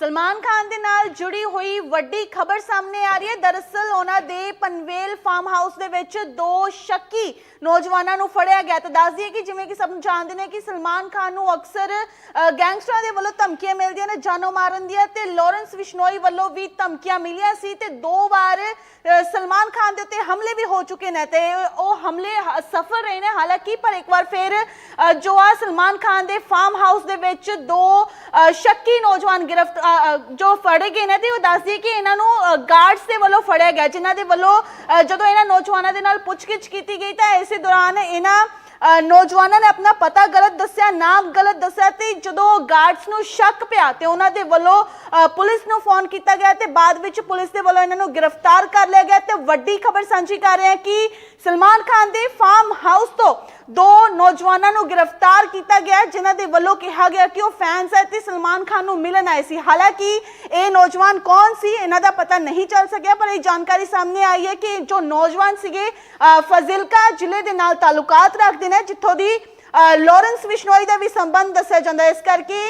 ਸਲਮਾਨ ਖਾਨ ਦੇ ਨਾਲ ਜੁੜੀ ਹੋਈ ਵੱਡੀ ਖਬਰ ਸਾਹਮਣੇ ਆ ਰਹੀ ਹੈ। ਦਰਅਸਲ ਉਹਨਾਂ ਦੇ ਪਨਵੇਲ ਫਾਰਮ ਹਾਊਸ ਦੇ ਵਿੱਚ ਦੋ ਸ਼ੱਕੀ ਨੌਜਵਾਨਾਂ ਨੂੰ ਫੜਿਆ ਗਿਆ ਤਾਂ ਦੱਸ ਦਈਏ ਕਿ ਜਿਵੇਂ ਕਿ ਸਭ ਜਾਣਦੇ ਨੇ ਕਿ ਸਲਮਾਨ ਖਾਨ ਨੂੰ ਅਕਸਰ ਗੈਂਗਸਟਰਾਂ ਦੇ ਵੱਲੋਂ ਧਮਕੀਆਂ ਮਿਲਦੀਆਂ ਨੇ, ਜਾਨੋਂ ਮਾਰਨ ਦੀਆਂ ਤੇ ਲਾਰੈਂਸ ਵਿਸ਼ਨੋਈ ਵੱਲੋਂ ਵੀ ਧਮਕੀਆਂ ਮਿਲੀਆਂ ਸੀ ਤੇ ਦੋ ਵਾਰ ਸਲਮਾਨ ਖਾਨ ਦੇ ਉੱਤੇ ਹਮਲੇ ਵੀ ਹੋ ਚੁੱਕੇ ਨੇ ਤੇ ਉਹ ਹਮਲੇ ਸਫਲ ਰਹੇ ਨੇ। ਹਾਲਾਂਕਿ ਪਰ ਇੱਕ ਵਾਰ ਫਿਰ ਜੋ ਆ ਸਲਮਾਨ ਖਾਨ ਦੇ ਫਾਰਮ ਹਾਊਸ ਦੇ ਵਿੱਚ ਦੋ ਸ਼ੱਕੀ ਨੌਜਵਾਨ ਗ੍ਰਿਫਤ ਜੋ ਫੜੇ ਗਏ ਨੇ ਤੇ ਉਹ ਦੱਸਦੀ ਕਿ ਇਹਨਾਂ ਨੂੰ ਗਾਰਡਸ ਦੇ ਵੱਲੋਂ ਫੜਿਆ ਗਿਆ, ਜਿਨ੍ਹਾਂ ਦੇ ਵੱਲੋਂ ਜਦੋਂ ਇਹਨਾਂ ਨੌਜਵਾਨਾਂ ਦੇ ਨਾਲ ਪੁੱਛਗਿੱਛ ਕੀਤੀ ਗਈ ਤਾਂ ਇਸੇ ਦੌਰਾਨ ਇਹਨਾਂ ਨੌਜਵਾਨਾਂ ਨੇ ਆਪਣਾ ਪਤਾ ਗਲਤ ਦੱਸਿਆ, ਨਾਮ ਗਲਤ ਦੱਸਿਆ ਤੇ ਜਦੋਂ ਗਾਰਡਸ ਨੂੰ ਸ਼ੱਕ ਪਿਆ ਤੇ ਉਹਨਾਂ ਦੇ ਵੱਲੋਂ ਪੁਲਿਸ ਨੂੰ ਫੋਨ ਕੀਤਾ ਗਿਆ ਤੇ ਬਾਅਦ ਵਿੱਚ ਪੁਲਿਸ ਦੇ ਵੱਲੋਂ ਇਹਨਾਂ ਨੂੰ ਗ੍ਰਿਫਤਾਰ ਕਰ ਲਿਆ ਗਿਆ ਤੇ ਵੱਡੀ ਖਬਰ ਸਾਂਝੀ ਕਰ ਰਹੇ ਹਾਂ ਕਿ ਸਲਮਾਨ ਖਾਨ ਦੇ ਫਾਰਮ ਹਾਊਸ ਤੋਂ ਦੋ ਨੌਜਵਾਨਾਂ ਨੂੰ ਗ੍ਰਿਫਤਾਰ ਕੀਤਾ ਗਿਆ ਜਿਨ੍ਹਾਂ ਦੇ ਵੱਲੋਂ ਕਿਹਾ ਗਿਆ ਕਿ ਉਹ ਫੈਨਸ ਹੈ ਤੇ ਸਲਮਾਨ ਖਾਨ ਨੂੰ ਮਿਲਣ ਆਏ ਸੀ। ਹਾਲਾਂਕਿ ਇਹ ਨੌਜਵਾਨ ਕੌਣ ਸੀ ਇਹਨਾਂ ਦਾ ਪਤਾ ਨਹੀਂ ਚੱਲ ਸਕਿਆ ਪਰ ਇਹ ਜਾਣਕਾਰੀ ਸਾਹਮਣੇ ਆਈ ਹੈ ਕਿ ਜੋ ਨੌਜਵਾਨ ਸੀਗੇ ਫਜ਼ਿਲਕਾ ਜ਼ਿਲ੍ਹੇ ਦੇ ਨਾਲ ਤਾਲੁਕਾਤ ਰੱਖਦੇ ਨੇ ਜਿੱਥੋਂ ਦੀ ਅ, ਲਾਰੈਂਸ ਵਿਸ਼ਨੋਈ ਦਾ ਵੀ ਸੰਬੰਧ ਦੱਸਿਆ ਜਾਂਦਾ ਇਸ ਕਰਕੇ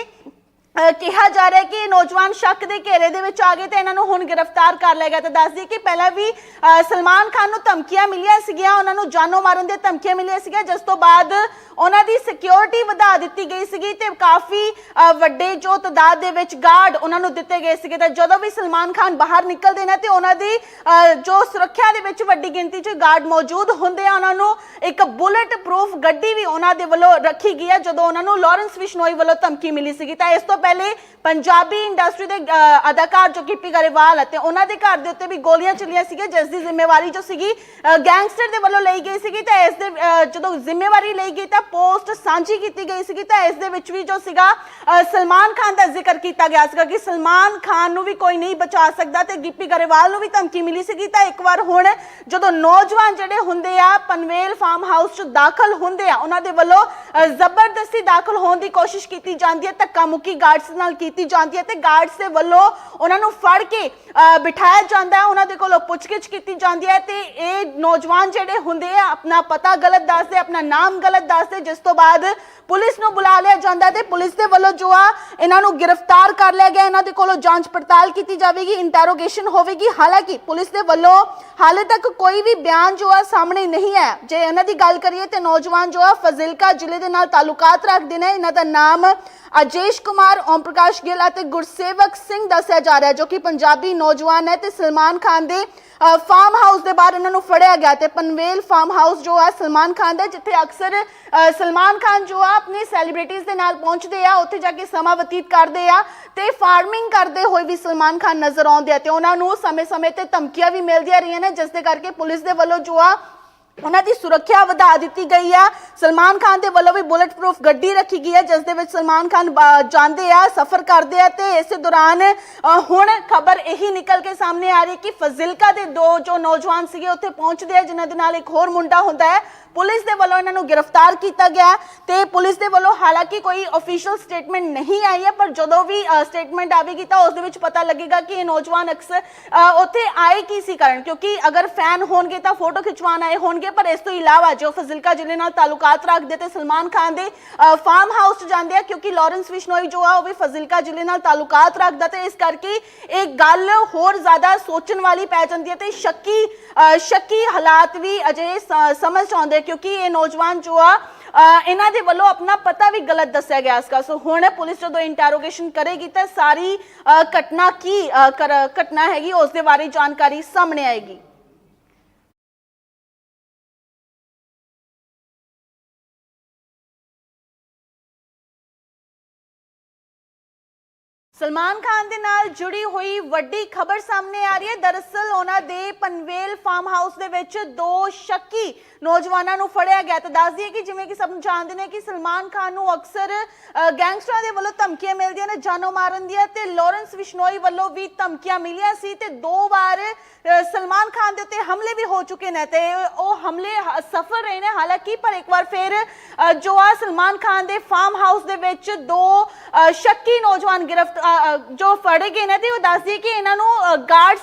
ਕਿਹਾ ਜਾ ਰਿਹਾ ਹੈ ਕਿ ਨੌਜਵਾਨ ਸ਼ੱਕ ਦੇ ਘੇਰੇ ਦੇ ਵਿੱਚ ਆ ਗਏ ਤੇ ਇਹਨਾਂ ਨੂੰ ਹੁਣ ਗ੍ਰਿਫਤਾਰ ਕਰ ਲਿਆ ਗਿਆ ਤੇ ਦੱਸ ਦਈਏ ਕਿ ਪਹਿਲਾਂ ਵੀ, ਅਹ ਸਲਮਾਨ ਖਾਨ ਨੂੰ ਧਮਕੀਆਂ ਮਿਲੀਆਂ ਸੀਗੀਆਂ, ਉਹਨਾਂ ਨੂੰ ਜਾਨੋਂ ਮਾਰਨ ਦੀਆਂ ਧਮਕੀਆਂ ਮਿਲੀਆਂ ਸੀਗੀਆਂ, ਜਿਸ ਤੋਂ ਬਾਅਦ ਉਹਨਾਂ ਦੀ ਸਿਕਿਉਰਿਟੀ ਵਧਾ ਦਿੱਤੀ ਗਈ ਸੀਗੀ ਤੇ ਕਾਫੀ ਵੱਡੇ ਜੋ ਤਦਾਦ ਦੇ ਵਿੱਚ ਗਾਰਡ ਉਹਨਾਂ ਨੂੰ ਦਿੱਤੇ ਗਏ ਸੀਗੇ ਤਾਂ ਜਦੋਂ ਵੀ ਸਲਮਾਨ ਖਾਨ ਬਾਹਰ ਨਿਕਲਦੇ ਨੇ ਤੇ ਉਹਨਾਂ ਦੀ, ਅਹ ਜੋ ਸੁਰੱਖਿਆ ਦੇ ਵਿੱਚ ਵੱਡੀ ਗਿਣਤੀ 'ਚ ਗਾਰਡ ਮੌਜੂਦ ਹੁੰਦੇ ਆ, ਉਹਨਾਂ ਨੂੰ ਇੱਕ ਬੁਲੇਟ ਪ੍ਰੂਫ ਗੱਡੀ ਵੀ ਉਹਨਾਂ ਦੇ ਵੱਲੋਂ ਰੱਖੀ ਗਈ ਹੈ, ਜਦੋਂ ਉਹਨਾਂ ਨੂੰ ਲਾਰੈਂਸ ਵਿਸ਼ਨੋਈ ਵੱਲੋਂ ਧਮਕੀ ਮਿਲੀ ਸੀਗੀ। ਤਾਂ ਇਸ ਤੋਂ ਪਹਿਲੇ ਪੰਜਾਬੀ ਇੰਡਸਟਰੀ ਦੇ ਅਦਾਕਾਰ ਜੋ ਗਿੱਪੀ ਗਰੇਵਾਲ ਅਤੇ ਉਹਨਾਂ ਦੇ ਘਰ ਦੇ ਉੱਤੇ ਵੀ ਗੋਲੀਆਂ ਚੱਲੀਆਂ ਸੀਗੀਆਂ, ਜਿਸ ਦੀ ਜ਼ਿੰਮੇਵਾਰੀ ਜੋ ਸੀਗੀ ਗੈਂਗਸਟਰ ਦੇ ਵੱਲੋਂ ਲਈ ਗਈ ਸੀਗੀ, ਤਾਂ ਇਸ ਦੇ ਜਦੋਂ ਜ਼ਿੰਮੇਵਾਰੀ ਲਈ ਗਈ ਤਾਂ ਪੋਸਟ ਸਾਂਝੀ ਕੀਤੀ ਗਈ ਸੀਗੀ, ਤਾਂ ਇਸ ਦੇ ਵਿੱਚ ਵੀ ਜੋ ਸੀਗਾ ਸਲਮਾਨ ਖਾਨ ਦਾ ਜ਼ਿਕਰ ਕੀਤਾ ਗਿਆ ਸੀਗਾ ਕਿ ਸਲਮਾਨ ਖਾਨ ਨੂੰ ਵੀ ਕੋਈ ਨਹੀਂ ਬਚਾ ਸਕਦਾ ਤੇ ਗਿੱਪੀ ਗਰੇਵਾਲ ਨੂੰ ਵੀ ਧਮਕੀ ਮਿਲੀ ਸੀਗੀ। ਤਾਂ ਇੱਕ ਵਾਰ ਹੁਣ ਜਦੋਂ ਨੌਜਵਾਨ ਜਿਹੜੇ ਹੁੰਦੇ ਆ, ਪਨਵੇਲ ਫਾਰਮ ਹਾਊਸ 'ਚ ਦਾਖਲ ਹੁੰਦੇ ਆ, ਉਹਨਾਂ ਦੇ ਵੱਲੋਂ ਅਹ, ਜ਼ਬਰਦਸਤੀ ਦਾਖਲ ਹੋਣ ਦੀ ਕੋਸ਼ਿਸ਼ ਕੀਤੀ ਜਾਂਦੀ ਹੈ ਧੱਕਾ ਮੁੱਕੀ ਗਾਰਡਸ ਨਾਲ ਕੀਤੀ ਜਾਂਦੀ ਹੈ ਤੇ ਗਾਰਡਸ ਦੇ ਵੱਲੋਂ ਉਹਨਾਂ ਨੂੰ ਫੜ ਕੇ ਅਹ, ਬਿਠਾਇਆ ਜਾਂਦਾ ਹੈ। ਉਹਨਾਂ ਦੇ ਕੋਲੋਂ ਪੁੱਛਗਿੱਛ ਕੀਤੀ ਜਾਂਦੀ ਹੈ ਤੇ ਇਹ ਨੌਜਵਾਨ ਜਿਹੜੇ ਹੁੰਦੇ ਆ ਆਪਣਾ ਪਤਾ ਗਲਤ ਦੱਸਦੇ ਆਪਣਾ ਨਾਮ ਗਲਤ ਦੱਸਦੇ ਜਿਸ ਤੋਂ ਬਾਅਦ ਪੁਲਿਸ ਨੂੰ ਬੁਲਾ ਲਿਆ ਜਾਂਦਾ ਤੇ ਪੁਲਿਸ ਦੇ ਵੱਲੋਂ ਜੋ ਆ ਇਹਨਾਂ ਨੂੰ ਗ੍ਰਿਫਤਾਰ ਕਰ ਲਿਆ ਗਿਆ। ਇਹਨਾਂ ਦੇ ਕੋਲੋਂ ਜਾਂਚ ਪੜਤਾਲ ਕੀਤੀ ਜਾਵੇਗੀ ਇੰਟਰੋਗੇਸ਼ਨ ਹੋਵੇਗੀ। ਹਾਲਾਂਕਿ ਪੁਲਿਸ ਦੇ ਵੱਲੋਂ ਹਾਲੇ ਤੱਕ ਕੋਈ ਵੀ ਬਿਆਨ ਜੋ ਆ ਸਾਹਮਣੇ ਨਹੀਂ ਹੈ ਜੇ ਇਹਨਾਂ ਦੀ ਗੱਲ ਕਰੀਏ ਤੇ ਨੌਜਵਾਨ ਜੋ ਆ ਫਜ਼ਿਲਕਾ ਜ਼ਿਲ੍ਹੇ ਦੇ ਨਾਲ ਤਾਲੁਕਾਤ ਰੱਖਦੇ ਨੇ। ਇਹਨਾਂ ਦਾ ਨਾਮ ਅਜੇਸ਼ ਕੁਮਾਰ ਓਮ ਪ੍ਰਕਾਸ਼ ਗਿੱਲ ਅਤੇ ਗੁਰਸੇਵਕ ਸਿੰਘ ਦੱਸਿਆ ਜਾ ਰਿਹਾ ਜੋ ਕਿ ਪੰਜਾਬੀ ਨੌਜਵਾਨ ਹੈ ਤੇ ਸਲਮਾਨ ਖਾਨ ਦੇ ਫਾਰਮ ਹਾਊਸ ਦੇ ਬਾਹਰ ਇਹਨਾਂ ਨੂੰ ਫੜਿਆ ਗਿਆ ਤੇ ਪਨਵੇਲ ਫਾਰਮ ਹਾਊਸ ਜੋ ਹੈ ਸਲਮਾਨ ਖਾਨ ਦਾ, ਜਿੱਥੇ ਅਕਸਰ ਸਲਮਾਨ ਖਾਨ ਜੋ ਆ, ਆਪਣੀ ਸੈਲੀਬ੍ਰਿਟੀਜ਼ ਦੇ ਨਾਲ ਪਹੁੰਚਦੇ ਆ, ਉੱਥੇ ਜਾ ਕੇ ਸਮਾਂ ਬਤੀਤ ਕਰਦੇ ਆ ਤੇ ਫਾਰਮਿੰਗ ਕਰਦੇ ਹੋਏ ਵੀ ਸਲਮਾਨ ਖਾਨ ਨਜ਼ਰ ਆਉਂਦੇ ਆ ਤੇ ਉਹਨਾਂ ਨੂੰ ਸਮੇਂ-ਸਮੇਂ ਤੇ ਧਮਕੀਆਂ ਵੀ ਮਿਲਦੀਆਂ ਰਹੀਆਂ ਨੇ, ਜਿਸ ਦੇ ਕਰਕੇ ਪੁਲਿਸ ਦੇ ਵੱਲੋਂ ਜੋ ਆ ਉਹਨਾਂ ਦੀ ਸੁਰੱਖਿਆ ਵਧਾ ਦਿੱਤੀ ਗਈ ਹੈ ਸਲਮਾਨ ਖਾਨ ਦੇ ਵੱਲੋਂ ਵੀ ਬੁਲਟ ਪ੍ਰੂਫ ਗੱਡੀ ਰੱਖੀ ਗਈ ਹੈ ਜਿਸ ਦੇ ਵਿੱਚ ਸਲਮਾਨ ਖਾਨ ਜਾਂਦੇ ਆ, ਸਫ਼ਰ ਕਰਦੇ ਆ ਤੇ ਇਸੇ ਦੌਰਾਨ ਹੁਣ ਖਬਰ ਇਹੀ ਨਿਕਲ ਕੇ ਸਾਹਮਣੇ ਆ ਰਹੀ ਹੈ ਕਿ ਫਜ਼ਿਲਕਾ ਦੇ ਦੋ ਜੋ ਨੌਜਵਾਨ ਸੀਗੇ ਉੱਥੇ ਪਹੁੰਚਦੇ ਆ, ਜਿਨ੍ਹਾਂ ਦੇ ਨਾਲ ਇੱਕ ਹੋਰ ਮੁੰਡਾ ਹੁੰਦਾ ਹੈ। ਪੁਲਿਸ ਦੇ ਵੱਲੋਂ ਇਹਨਾਂ ਨੂੰ ਗ੍ਰਿਫਤਾਰ ਕੀਤਾ ਗਿਆ ਹੈ ਤੇ ਪੁਲਿਸ ਦੇ ਵੱਲੋਂ ਹਾਲਾਂਕਿ ਕੋਈ ਅਫੀਸ਼ੀਅਲ ਸਟੇਟਮੈਂਟ ਨਹੀਂ ਆਈ ਹੈ, ਪਰ ਜਦੋਂ ਵੀ ਸਟੇਟਮੈਂਟ ਆਵੇਗੀ ਤਾਂ ਉਸ ਦੇ ਵਿੱਚ ਪਤਾ ਲੱਗੇਗਾ ਕਿ ਇਹ ਨੌਜਵਾਨ ਅਕਸਰ ਉੱਥੇ ਆਏ ਕੀ ਸੀ ਕਰਨ। ਕਿਉਂਕਿ ਅਗਰ ਫੈਨ ਹੋਣਗੇ ਤਾਂ ਫੋਟੋ ਖਿਚਵਾਉਣ ਆਏ ਹੋਣਗੇ ਪਰ ਇਸ ਤੋਂ ਇਲਾਵਾ ਜੋ ਫਜ਼ਿਲਕਾ ਜ਼ਿਲ੍ਹੇ ਨਾਲ ਤਾਲੁਕਾਤ ਰੱਖਦੇ ਤੇ ਸਲਮਾਨ ਖਾਨ ਦੇ ਫਾਰਮ ਹਾਊਸ 'ਚ ਜਾਂਦੇ ਆ ਕਿਉਂਕਿ ਲਾਰੈਂਸ ਵਿਸ਼ਨੋਈ ਜੋ ਆ ਉਹ ਵੀ ਫਜ਼ਿਲਕਾ ਜ਼ਿਲ੍ਹੇ ਨਾਲ ਤਾਲੁਕਾਤ ਰੱਖਦਾ ਤੇ ਇਸ ਕਰਕੇ ਇਹ ਗੱਲ ਹੋਰ ਜ਼ਿਆਦਾ ਸੋਚਣ ਵਾਲੀ ਪੈ ਜਾਂਦੀ ਹੈ ਤੇ ਸ਼ੱਕੀ ਸ਼ੱਕੀ ਹਾਲਾਤ ਵੀ ਅਜੇ ਸਮਝ ਆਉਂਦੇ ਕਿਉਂਕਿ ਇਹ ਨੌਜਵਾਨ ਜੋ ਆ ਇਹਨਾਂ ਦੇ ਵੱਲੋਂ ਆਪਣਾ ਪਤਾ ਵੀ ਗਲਤ ਦੱਸਿਆ ਗਿਆ ਇਸਕਾ ਸੋ ਹੁਣ ਪੁਲਿਸ ਜਦੋਂ ਇੰਟਰੋਗੇਸ਼ਨ ਕਰੇਗੀ ਤਾਂ ਸਾਰੀ ਅ, ਘਟਨਾ ਕੀ ਘਟਨਾ ਹੈਗੀ ਉਸ ਦੇ ਬਾਰੇ ਜਾਣਕਾਰੀ ਸਾਹਮਣੇ ਆਏਗੀ। ਸਲਮਾਨ ਖਾਨ ਦੇ ਨਾਲ ਜੁੜੀ ਹੋਈ ਵੱਡੀ ਖਬਰ ਸਾਹਮਣੇ ਆ ਰਹੀ ਹੈ। ਦਰਅਸਲ ਉਹਨਾਂ ਦੇ ਪਨਵੇਲ ਫਾਰਮ ਹਾਊਸ ਦੇ ਵਿੱਚ ਦੋ ਸ਼ੱਕੀ ਨੌਜਵਾਨਾਂ ਨੂੰ ਫੜਿਆ ਗਿਆ ਤਾਂ ਦੱਸ ਦਈਏ ਕਿ ਜਿਵੇਂ ਕਿ ਸਭ ਜਾਣਦੇ ਨੇ ਕਿ ਸਲਮਾਨ ਖਾਨ ਨੂੰ ਅਕਸਰ ਗੈਂਗਸਟਰਾਂ ਦੇ ਵੱਲੋਂ ਧਮਕੀਆਂ ਮਿਲਦੀਆਂ ਨੇ, ਜਾਨੋਂ ਮਾਰਨ ਦੀਆਂ ਤੇ ਲਾਰੈਂਸ ਵਿਸ਼ਨੋਈ ਵੱਲੋਂ ਵੀ ਧਮਕੀਆਂ ਮਿਲੀਆਂ ਸੀ ਤੇ ਦੋ ਵਾਰ ਸਲਮਾਨ ਖਾਨ ਦੇ ਉੱਤੇ ਹਮਲੇ ਵੀ ਹੋ ਚੁੱਕੇ ਨੇ ਤੇ ਉਹ ਹਮਲੇ ਸਫਲ ਰਹੇ ਨੇ ਹਾਲਾਂਕਿ ਪਰ ਇੱਕ ਵਾਰ ਫਿਰ ਜੋ ਆ ਸਲਮਾਨ ਖਾਨ ਦੇ ਫਾਰਮ ਹਾਊਸ ਦੇ ਵਿੱਚ ਦੋ ਸ਼ੱਕੀ ਨੌਜਵਾਨ ਗ੍ਰਿਫ਼ਤਾਰ ਅ, ਅ, ਜੋ ਫੜੇ ਗਏ ਨੇ ਤੇ ਉਹ ਦੱਸਦੀ ਕਿ ਇਹਨਾਂ ਨੂੰ ਗਾਰਡਸ